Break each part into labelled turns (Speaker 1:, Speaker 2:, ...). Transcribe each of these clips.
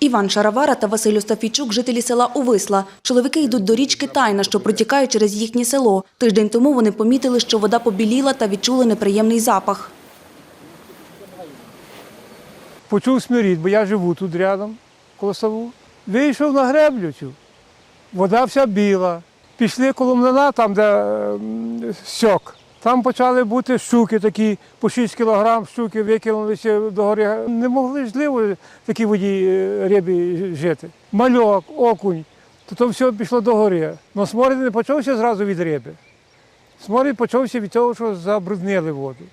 Speaker 1: Іван Шаравара та Василь Остафійчук – жителі села Увисла. Чоловіки йдуть до річки Тайна, що протікає через їхнє село. Тиждень тому вони помітили, що вода побіліла та відчули неприємний запах.
Speaker 2: Почув смирід, бо я живу тут рядом, коло ставу. Вийшов на греблю цю. Вода вся біла. Пішли коло млина, там, де ем, сьок. Там почали бути щуки такі, по 6 кілограм щуки викинулися до гори. Не могли жливо в такій воді е, рибі жити. Мальок, окунь, то, то все пішло до гори. Но сморід не почався зразу від риби. Сморід почався від того, що забруднили воду.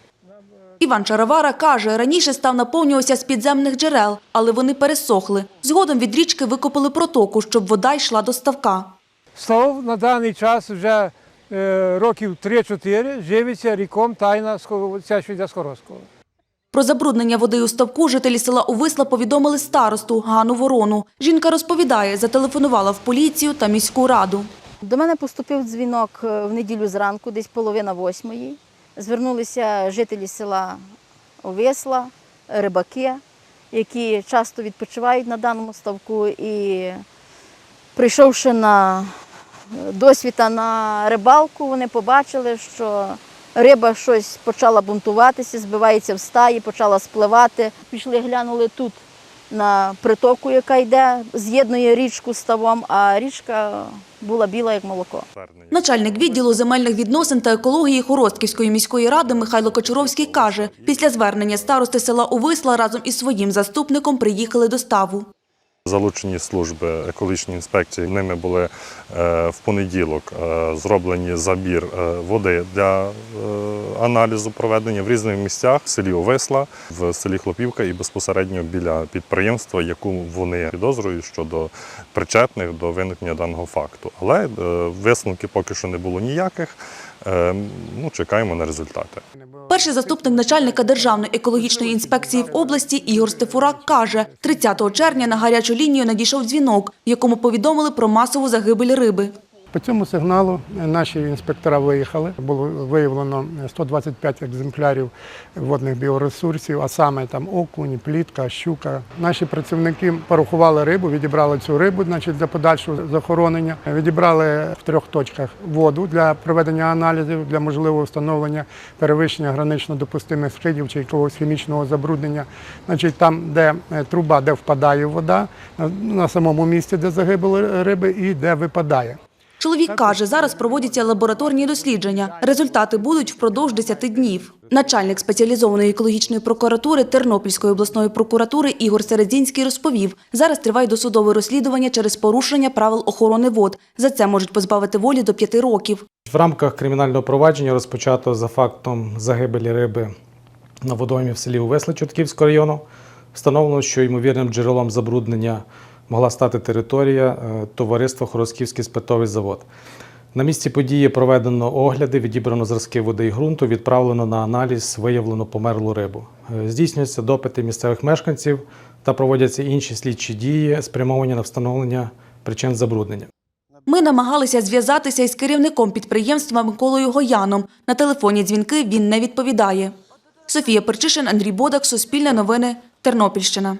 Speaker 1: Іван Шаравара каже, раніше став наповнювався з підземних джерел, але вони пересохли. Згодом від річки викопали протоку, щоб вода йшла до ставка.
Speaker 2: Став на даний час вже років 3-4 живиться ріком тайна Хорозького.
Speaker 1: Про забруднення води у ставку жителі села Увисла повідомили старосту Гану Ворону. Жінка розповідає, зателефонувала в поліцію та міську раду.
Speaker 3: До мене поступив дзвінок е, в неділю зранку, десь половина восьмої. Звернулися жителі села Овесла, рибаки, які часто відпочивають на даному ставку. І прийшовши на е, досвіта на рибалку, вони побачили, що риба щось почала бунтуватися, збивається в стаї, почала спливати. Пішли, глянули тут на притоку, яка йде, з'єднує річку з ставом, а річка була біла, як молоко.
Speaker 1: Начальник відділу земельних відносин та екології Хоростківської міської ради Михайло Кочуровський каже, після звернення старости села Увисла разом із своїм заступником приїхали до ставу.
Speaker 4: Залучені служби екологічної інспекції. Ними були е, в понеділок е, зроблені забір е, води для аналізу проведення в різних місцях в селі Овисла, в селі Хлопівка і безпосередньо біля підприємства, яку вони підозрюють щодо причетних до виникнення даного факту. Але висновків поки що не було ніяких. Е, Ну, чекаємо на результати.
Speaker 1: Перший заступник начальника Державної екологічної інспекції в області Ігор Стефурак каже, 30 червня на гарячу лінію надійшов дзвінок, в якому повідомили про масову загибель риби.
Speaker 5: По цьому сигналу наші інспектора виїхали. Було виявлено 125 екземплярів водних біоресурсів, а саме там окунь, плітка, щука. Наші працівники порахували рибу, відібрали цю рибу значить, для подальшого захоронення. Відібрали в трьох точках воду для проведення аналізів, для можливого встановлення перевищення гранично допустимих скидів чи якогось хімічного забруднення. Значить, там, де е, труба, де впадає вода, на самому місці, де загибли риби, і де випадає.
Speaker 1: Чоловік каже, зараз проводяться лабораторні дослідження. Результати будуть впродовж 10 днів. Начальник спеціалізованої екологічної прокуратури Тернопільської обласної прокуратури Ігор Середзінський розповів, зараз триває досудове розслідування через порушення правил охорони вод. За це можуть позбавити волі до 5 років.
Speaker 6: В рамках кримінального провадження розпочато за фактом загибелі риби на водоймі в селі Увесли Чортківського району. Встановлено, що ймовірним джерелом забруднення могла стати територія е, товариства Хорозківський спиртовий завод. На місці події проведено огляди, відібрано зразки води і ґрунту, відправлено на аналіз, виявлено померлу рибу. Е, Здійснюються допити місцевих мешканців та проводяться інші слідчі дії, спрямовані на встановлення причин забруднення.
Speaker 1: Ми намагалися зв'язатися із керівником підприємства Миколою Гояном. На телефонні дзвінки він не відповідає. Софія Перчишин, Андрій Бодак, Суспільне новини, Тернопільщина.